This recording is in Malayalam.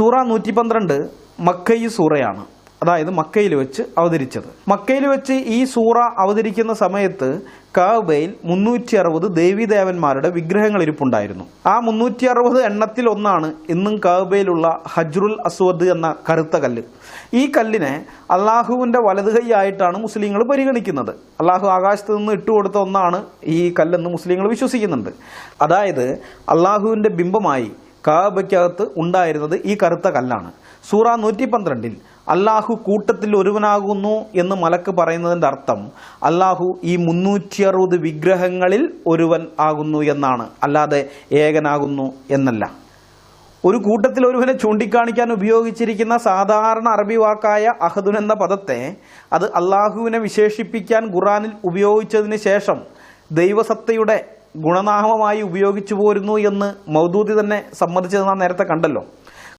സൂറ നൂറ്റി പന്ത്രണ്ട് മക്കയി സൂറയാണ്. അതായത് മക്കയിൽ വെച്ച് അവതരിച്ചത്. മക്കയിൽ വെച്ച് ഈ സൂറ അവതരിക്കുന്ന സമയത്ത് കാബയിൽ മുന്നൂറ്റി അറുപത് ദേവീദേവന്മാരുടെ വിഗ്രഹങ്ങൾ ഇരിപ്പുണ്ടായിരുന്നു. ആ മുന്നൂറ്റി അറുപത് എണ്ണത്തിൽ ഒന്നാണ് ഇന്നും കാബയിലുള്ള ഹജ്റുൽ അസ്വദ് എന്ന കറുത്ത കല്ല്. ഈ കല്ലിനെ അള്ളാഹുവിന്റെ വലത് കൈയായിട്ടാണ് മുസ്ലിങ്ങൾ പരിഗണിക്കുന്നത്. അള്ളാഹു ആകാശത്ത് നിന്ന് ഇട്ടുകൊടുത്ത ഒന്നാണ് ഈ കല്ലെന്ന് മുസ്ലിങ്ങൾ വിശ്വസിക്കുന്നുണ്ട്. അതായത് അള്ളാഹുവിന്റെ ബിംബമായി കാബയ്ക്കകത്ത് ഉണ്ടായിരുന്നത് ഈ കറുത്ത കല്ലാണ്. സൂറ നൂറ്റി പന്ത്രണ്ടിൽ അള്ളാഹു കൂട്ടത്തിൽ ഒരുവനാകുന്നു എന്ന് മലക്ക് പറയുന്നതിന്റെ അർത്ഥം അള്ളാഹു ഈ മുന്നൂറ്റി അറുപത് വിഗ്രഹങ്ങളിൽ ഒരുവൻ ആകുന്നു എന്നാണ്. അല്ലാതെ ഏകനാകുന്നു എന്നല്ല. ഒരു കൂട്ടത്തിൽ ഒരുവനെ ചൂണ്ടിക്കാണിക്കാൻ ഉപയോഗിച്ചിരിക്കുന്ന സാധാരണ അറബി വാക്കായ അഹദുൻ എന്ന പദത്തെ അത് അള്ളാഹുവിനെ വിശേഷിപ്പിക്കാൻ ഖുറാനിൽ ഉപയോഗിച്ചതിന് ശേഷം ദൈവസത്തയുടെ ഗുണനാമമായി ഉപയോഗിച്ചു പോരുന്നു എന്ന് മൗദൂദി തന്നെ സമ്മതിച്ചത് നാം നേരത്തെ കണ്ടല്ലോ.